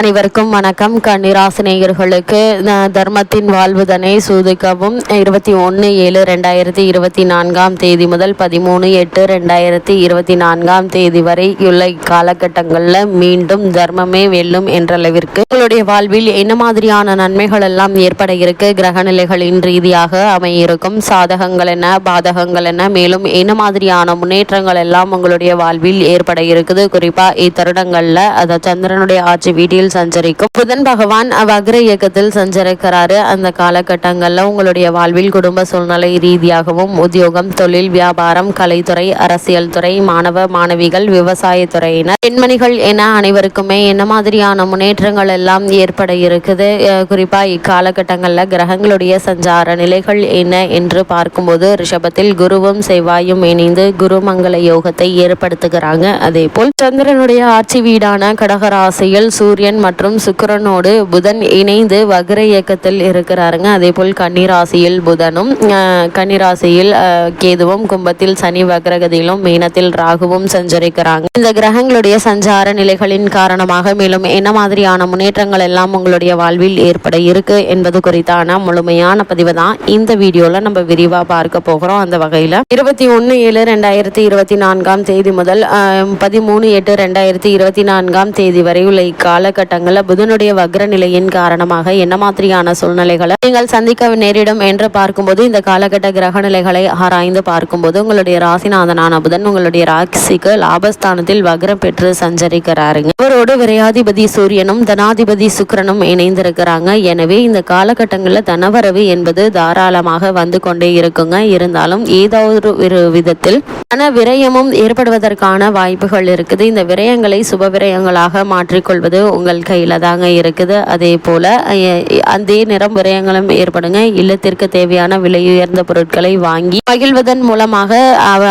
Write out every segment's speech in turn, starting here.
அனைவருக்கும் வணக்கம். கன்னிராசினியர்களுக்கு தர்மத்தின் வாழ்வுதனை சூதுக்கவும். இருபத்தி ஒன்று ஏழு ரெண்டாயிரத்தி இருபத்தி நான்காம் தேதி முதல் பதிமூணு எட்டு ரெண்டாயிரத்தி இருபத்தி நான்காம் தேதி வரை உள்ள காலகட்டங்களில் மீண்டும் தர்மமே வெல்லும் என்றளவிற்கு உங்களுடைய வாழ்வில் என்ன மாதிரியான நன்மைகள் எல்லாம் ஏற்பட இருக்கு? கிரகநிலைகளின் ரீதியாக அமையிருக்கும். சாதகங்கள் என்ன பாதகங்கள் என்ன? மேலும் என்ன மாதிரியான முன்னேற்றங்கள் எல்லாம் உங்களுடைய வாழ்வில் ஏற்பட இருக்குது? குறிப்பாக இத்தருடங்களில் அதை சந்திரனுடைய ஆட்சி வீட்டில் சஞ்சரிக்கும். புதன் பகவான் வக்ர இயக்கத்தில் சஞ்சரிக்கிறாரு. அந்த காலகட்டங்கள்ல உங்களுடைய வாழ்வில் குடும்ப சூழ்நிலை ரீதியாகவும் உத்தியோகம் தொழில் வியாபாரம் கலைத்துறை அரசியல் துறை மாணவ மாணவிகள் விவசாயத்துறையினர் பெண்மணிகள் என அனைவருக்குமே என்ன மாதிரியான முன்னேற்றங்கள் எல்லாம் ஏற்பட இருக்குது? குறிப்பா இக்காலகட்டங்கள்ல கிரகங்களுடைய சஞ்சார நிலைகள் என்ன என்று பார்க்கும்போது ரிஷபத்தில் குருவும் செவ்வாயும் இணைந்து குருமங்கள யோகத்தை ஏற்படுத்துகிறாங்க. அதே போல் சந்திரனுடைய ஆட்சி வீடான கடகராசியில் சூரியன் மற்றும் சுக்கரனோடு புதன் இணைந்து வக்ர இயக்கத்தில் இருக்கிறாருங்க. அதே போல் கன்னிராசியில் புதனும் கன்னிராசியில் கேதுவும் கும்பத்தில் சனி வக்ரகதியிலும் மீனத்தில் ராகுவும் சஞ்சரிக்கிறாங்க. இந்த கிரகங்களுடைய சஞ்சார நிலைகளின் காரணமாக மேலும் என்ன மாதிரியான முன்னேற்றங்கள் எல்லாம் உங்களுடைய வாழ்வில் ஏற்பட இருக்கு என்பது குறித்தான முழுமையான பதிவு தான் இந்த வீடியோல நம்ம விரிவா பார்க்க போகிறோம். அந்த வகையில இருபத்தி ஒன்று ஏழு ரெண்டாயிரத்தி இருபத்தி நான்காம் தேதி முதல் பதிமூணு எட்டு ரெண்டாயிரத்தி இருபத்தி நான்காம் தேதி வரை உள்ள காலகட்டங்களில் புதனுடைய வக்ர நிலையின் காரணமாக என்ன மாதிரியான சூழ்நிலைகளை நீங்கள் சந்திக்க நேரிடும் என்று பார்க்கும்போது இந்த காலகட்ட கிரக நிலைகளை ஆராய்ந்து பார்க்கும்போது உங்களுடைய ராசிநாதனான புதன் உங்களுடைய ராசிக்கு லாபஸ்தானத்தில் வக்ரம் பெற்று சஞ்சரிக்கிறாருங்க இவரோடு விரையாதிபதி சூரியனும் தனாதிபதி சுக்கரனும் இணைந்திருக்கிறாங்க. எனவே இந்த காலகட்டங்களில் தனவரவு என்பது தாராளமாக வந்து கொண்டே இருக்குங்க. இருந்தாலும் ஏதோ ஒரு விதத்தில் பண விரயமும் ஏற்படுவதற்கான வாய்ப்புகள் இருக்குது. இந்த விரயங்களை சுப விரயங்களாக மாற்றிக்கொள்வது உங்கள் கையில தாங்க இருக்குது. அதே போல அதே நிறம் விரயங்களும் ஏற்படுங்க. இல்லத்திற்கு தேவையான விலை உயர்ந்த பொருட்களை வாங்கி மகிழ்வதன் மூலமாக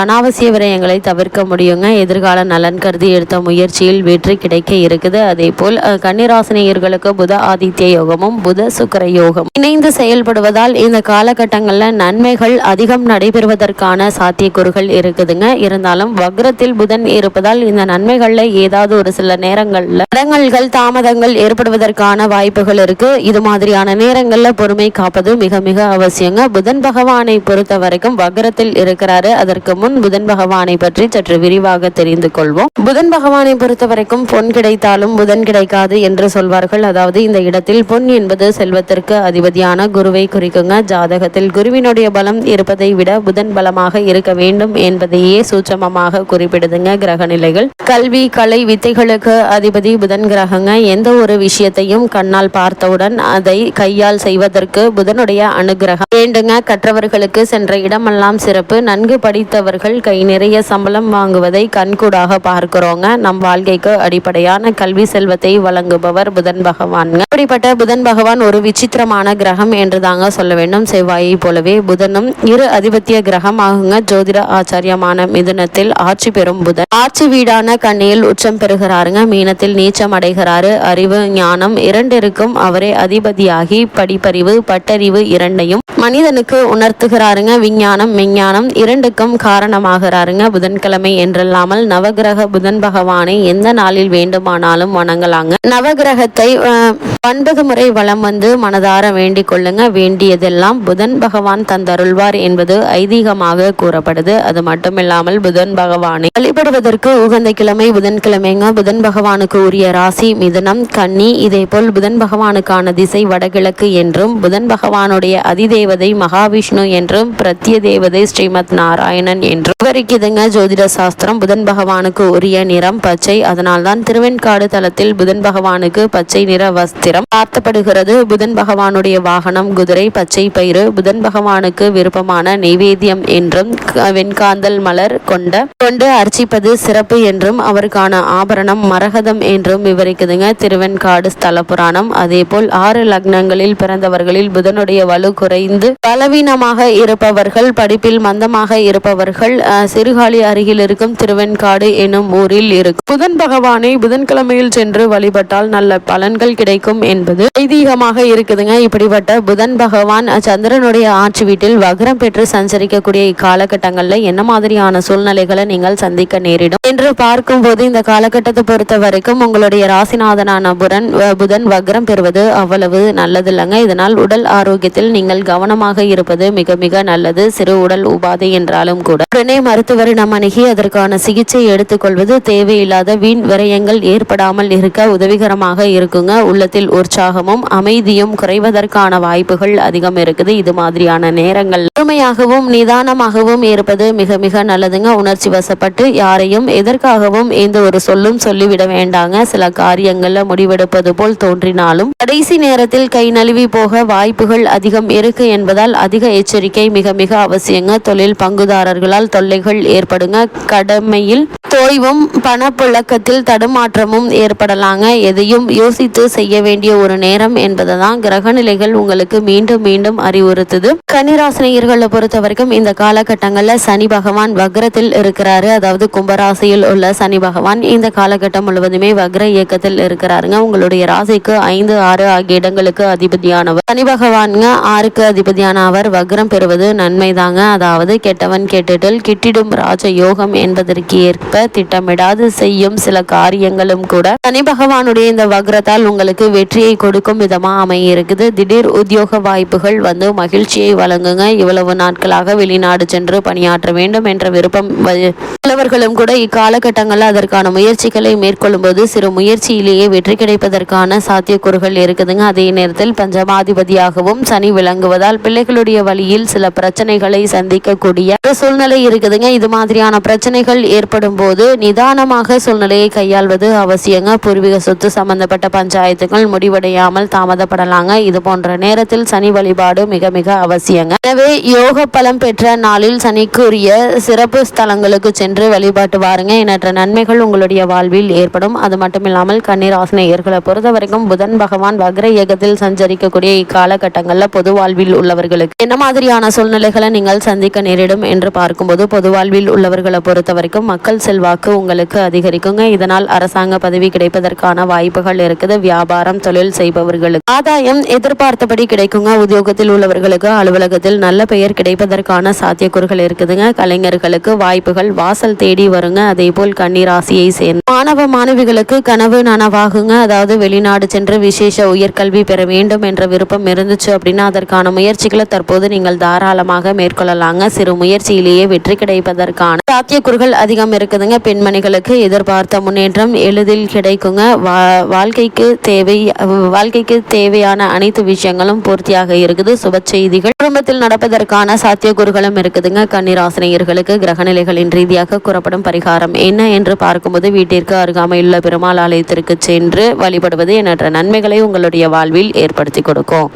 அனாவசிய விரயங்களை தவிர்க்க முடியுங்க. எதிர்கால நலன் கருதி எடுத்த முயற்சியில் வெற்றி கிடைக்க இருக்குது. அதே போல் கன்னிராசினியர்களுக்கு புத ஆதித்ய யோகமும் புத சுக்கர யோகம் இணைந்து செயல்படுவதால் இந்த காலகட்டங்களில் நன்மைகள் அதிகம் நடைபெறுவதற்கான சாத்தியக்கூறுகள் இருக்குதுங்க. இருந்தாலும் வக்ரத்தில் புதன் இருப்பதால் இந்த நன்மைகளில் ஏதாவது ஒரு சில நேரங்களில் தடங்கல்கள் தாமதங்கள் ஏற்படுவதற்கான வாய்ப்புகள் இருக்கு. இது மாதிரியான நேரங்கள்ல பொறுமை காப்பது மிக மிக அவசியங்க. புதன் பகவானை பொறுத்த வரைக்கும் வக்ரத்தில் இருக்கிறாரு. அதற்கு முன் புதன் பகவானை பற்றி சற்று விரிவாக தெரிந்து கொள்வோம். புதன் பகவானை பொறுத்த வரைக்கும் பொன் கிடைத்தாலும் புதன் கிடைக்காது என்று சொல்வார்கள். அதாவது இந்த இடத்தில் பொன் என்பது செல்வத்திற்கு அதிபதியான குருவை குறிக்குங்க. ஜாதகத்தில் குருவினுடைய பலம் இருப்பதை விட புதன் பலமாக இருக்க வேண்டும் என்பதையே சூட்சமமாக குறிப்பிடுதுங்க கிரக நிலைகள் கல்வி கலை வித்தைகளுக்கு அதிபதி புதன் கிரகங்க. எந்த ஒரு விஷயத்தையும் கண்ணால் பார்த்தவுடன் அதை கையால் செய்வதற்கு புதனுடைய அனுகிரகம். வேண்டுங்க கற்றவர்களுக்கு சென்ற இடமெல்லாம் சிறப்பு. நன்கு படித்தவர்கள் கை நிறைய சம்பளம் வாங்குவதை கண்கூடாக பார்க்கிறோங்க. நம் வாழ்க்கைக்கு அடிப்படையான கல்வி செல்வத்தை வழங்குபவர் புதன் பகவான் அப்படிப்பட்ட புதன் பகவான் ஒரு விசித்திரமான கிரகம் என்று தாங்க சொல்ல வேண்டும். செவ்வாயை போலவே புதனும் இரு அதிபத்திய கிரகம் ஆகுங்க ஜோதிட ஆச்சாரியமான மிதுனத்தில் ஆட்சி பெறும் புதன். ஆட்சி வீடான கண்ணியில் உச்சம் பெறுகிறாருங்க. மீனத்தில் நீச்சம் அடைகிறாரு. அறிவு ஞானம் இரண்டிற்கும் அவரே அதிபதியாகி படிப்பறிவு பட்டறிவு இரண்டையும் மனிதனுக்கு உணர்த்துகிறாருங்க. விஞ்ஞானம் மெஞ்ஞானம் இரண்டுக்கும் காரணமாகிறாருங்க. புதன்கிழமை என்றில்லாமல் நவகிரக புதன் பகவானை எந்த நாளில் வேண்டுமானாலும் வணங்கலாங்க. நவகிரகத்தை ஒன்பது முறை வளம் வந்து மனதார வேண்டிக் கொள்ளுங்க. வேண்டியதெல்லாம் புதன் பகவான் தந்தருள்வார் என்பது ஐதீகமாக கூறப்படுது. அது மட்டுமில்லாமல் புதன் பகவானை வழிபடுவதற்கு உகந்த கிழமை புதன்கிழமைங்க. புதன் பகவானுக்கு உரிய ராசி மிதனம் கன்னி இதேபோல் புதன் பகவானுக்கான திசை வடகிழக்கு என்றும் புதன் பகவானுடைய அதிதேவதை மகாவிஷ்ணு என்றும் பிரத்ய தேவதை ஸ்ரீமத் நாராயணன் என்றும் விவரிக்குதுங்க. ஜோதிட சாஸ்திரம் புதன் பகவானுக்கு உரிய நிறம் பச்சை. அதனால்தான் திருவெண்காடு தலத்தில் புதன் பகவானுக்கு பச்சை நிற வஸ்திரம் நட்சத்திரம் பார்த்தப்படுகிறது புதன் பகவானுடைய வாகனம் குதிரை பச்சை பயிறு புதன் பகவானுக்கு விருப்பமான நெய்வேத்தியம் என்றும் வெண்காந்தல் மலர் கொண்ட கொண்டு அர்ச்சிப்பது சிறப்பு என்றும் அவருக்கான ஆபரணம் மரகதம் என்றும் விவரிக்குதுங்க. திருவெண்காடு ஸ்தல புராணம். அதே போல் ஆறு லக்னங்களில் பிறந்தவர்களில் புதனுடைய வலு குறைந்து பலவீனமாக இருப்பவர்கள் படிப்பில் மந்தமாக இருப்பவர்கள் அஹ், அருகில் இருக்கும் திருவெண்காடு எனும் ஊரில் இருக்கும். புதன் பகவானை புதன்கிழமையில் சென்று வழிபட்டால் நல்ல பலன்கள் கிடைக்கும். வேண்டும் என்பது ஐதீகமாக இருக்குதுங்க. இப்படிப்பட்ட புதன் பகவான் சந்திரனுடைய ஆட்சி வீட்டில் வக்ரம் பெற்று சஞ்சரிக்கக்கூடிய இக்காலகட்டங்களில் என்ன மாதிரியான சூழ்நிலைகளை நீங்கள் சந்திக்க நேரிடும் என்று பார்க்கும்போது இந்த காலகட்டத்தை பொறுத்த வரைக்கும் உங்களுடைய ராசிநாதனான புதன் புதன் வக்ரம் பெறுவது அவ்வளவு நல்லதில்லைங்க. இதனால் உடல் ஆரோக்கியத்தில் நீங்கள் கவனமாக இருப்பது மிக மிக நல்லது. சிறு உடல் உபாதை என்றாலும் கூட. உடனே மருத்துவரிடம் அணுகி அதற்கான சிகிச்சை எடுத்துக்கொள்வது தேவையில்லாத வீண் விரயங்கள் ஏற்படாமல் இருக்க உதவிகரமாக இருக்குங்க. உள்ளத்தில் உற்சாகமும் அமைதியும் குறைவதற்கான வாய்ப்புகள் அதிகம் இருக்குது. இது மாதிரியான நேரங்கள். பொறுமையாகவும் நிதானமாகவும் இருப்பது மிக மிக நல்லதுங்க. உணர்ச்சி வசப்பட்டு யாரையும் எதற்காகவும் எந்த ஒரு சொல்லும் சொல்லிவிட வேண்டாங்க. சில காரியங்கள்ல முடிவெடுப்பது போல் தோன்றினாலும் கடைசி நேரத்தில் கை நழுவி போக வாய்ப்புகள் அதிகம் இருக்கு என்பதால் அதிக எச்சரிக்கை மிக மிக அவசியங்க. தொழில் பங்குதாரர்களால் தொல்லைகள் ஏற்படுங்க. கடமையில் தோய்வும் பணப்புழக்கத்தில் தடுமாற்றமும் ஏற்படலாங்க. எதையும் யோசித்து செய்ய வேண்டிய ஒரு நேரம் என்பதை தான் கிரகநிலைகள் உங்களுக்கு மீண்டும் மீண்டும் அறிவுறுத்துது. கன்னிராசினியர்களை பொறுத்த வரைக்கும் இந்த காலகட்டங்களில் சனி பகவான் வக்ரத்தில் இருக்கிறாரு. அதாவது கும்பராசியில் உள்ள சனி பகவான் இந்த காலகட்டம் முழுவதுமே வக்ர இயக்கத்தில் இருக்கிறாருங்க. உங்களுடைய ராசிக்கு ஐந்து ஆறு ஆகிய இடங்களுக்கு அதிபதியானவர். சனி பகவான்ங்க ஆறுக்கு அதிபதியான அவர் வக்ரம் பெறுவது நன்மைதாங்க. அதாவது கெட்டவன் கெட்டுடல் கிட்டிடும் ராஜ யோகம் என்பதற்கு ஏற்ப திட்டமிடாது செய்யும் சில காரியங்களும் கூட. சனி பகவானுடைய இந்த வக்ரத்தால் உங்களுக்கு வெற்றியை கொடுக்கும் விதமா அமைய இருக்குது திடீர் உத்தியோக வாய்ப்புகள் வந்து மகிழ்ச்சியை வழங்குங்க. இவ்வளவு நாட்களாக வெளிநாடு சென்று பணியாற்ற வேண்டும் என்ற விருப்பம் உள்ளவர்களும் கூட இக்காலகட்டங்களில் அதற்கான முயற்சிகளை மேற்கொள்ளும் போது சிறு முயற்சியிலேயே வெற்றி கிடைப்பதற்கான சாத்தியக்கூறுகள் இருக்குதுங்க. அதே நேரத்தில் பஞ்சமாதிபதியாகவும் சனி விளங்குவதால் பிள்ளைகளுடைய வழியில் சில பிரச்சனைகளை சந்திக்கக்கூடிய சூழ்நிலை இருக்குதுங்க. இது மாதிரியான பிரச்சனைகள் ஏற்படும் போது நிதானமாக சூழ்நிலையை கையாள்வது அவசியங்க. பூர்வீக சொத்து சம்பந்தப்பட்ட பஞ்சாயத்துகள் முடிவடையாமல் தாமதப்படலாங்க. இது போன்ற நேரத்தில் சனி வழிபாடு மிக மிக அவசியங்க. எனவே யோக பலம் பெற்ற நாளில் சனிக்குரிய சிறப்பு ஸ்தலங்களுக்கு சென்று வழிபாட்டு வாருங்க. எண்ணற்ற நன்மைகள் உங்களுடைய வாழ்வில் ஏற்படும். அது மட்டும் இல்லாமல் கண்ணீர் ஆசனையர்களை பொறுத்த வரைக்கும் புதன் பகவான் வக்ர இயக்கத்தில் சஞ்சரிக்கக்கூடிய இக்காலகட்டங்களில் பொது வாழ்வில் உள்ளவர்களுக்கு என்ன மாதிரியான சூழ்நிலைகளை நீங்கள் சந்திக்க நேரிடும் என்று பார்க்கும்போது பொது வாழ்வில் உள்ளவர்களை பொறுத்த வரைக்கும் மக்கள் செல்வாக்கு உங்களுக்கு அதிகரிக்குங்க. இதனால் அரசாங்க பதவி கிடைப்பதற்கான வாய்ப்புகள் இருக்குது. வியாபாரம் தொழில் செய்பவர்களுக்கு ஆதாயம் எதிர்பார்த்தபடி கிடைக்குங்க. உத்தியோகத்தில் உள்ளவர்களுக்கு அலுவலகத்தில் நல்ல பெயர் கிடைப்பதற்கான சாத்தியக்கூறுகள் இருக்குதுங்க. கலைஞர்களுக்கு வாய்ப்புகள் வாசல் தேடி வருங்க. அதே போல் கன்னிராசியை சேர்ந்த மாணவ மாணவிகளுக்கு கனவு நனவாகுங்க. அதாவது வெளிநாடு சென்று விசேஷ உயர்கல்வி பெற வேண்டும் என்ற விருப்பம் இருந்துச்சு அப்படின்னா அதற்கான முயற்சிகளை தற்போது நீங்கள் தாராளமாக மேற்கொள்ளலாங்க. சிறு முயற்சியிலேயே வெற்றி கிடைப்பதற்கான சாத்தியக்கூறுகள் அதிகம் இருக்குதுங்க. பெண்மணிகளுக்கு எதிர்பார்த்த முன்னேற்றம் எளிதில் கிடைக்குங்க. வாழ்க்கைக்கு தேவை வாழ்க்கைக்கு தேவையான அனைத்து விஷயங்களும் பூர்த்தியாக இருக்குது. சுப செய்திகள். குடும்பத்தில் நடப்பதற்கான சாத்தியக்கூறுகளும் இருக்குதுங்க. கன்னிராசினியர்களுக்கு கிரகநிலைகளின் ரீதியாக கூறப்படும் பரிகாரம் என்ன என்று பார்க்கும்போது வீட்டிற்கு அருகாமையுள்ள பெருமாள் ஆலயத்திற்கு சென்று வழிபடுவது எண்ணற்ற நன்மைகளை உங்களுடைய வாழ்வில் ஏற்படுத்தி கொடுக்கும்.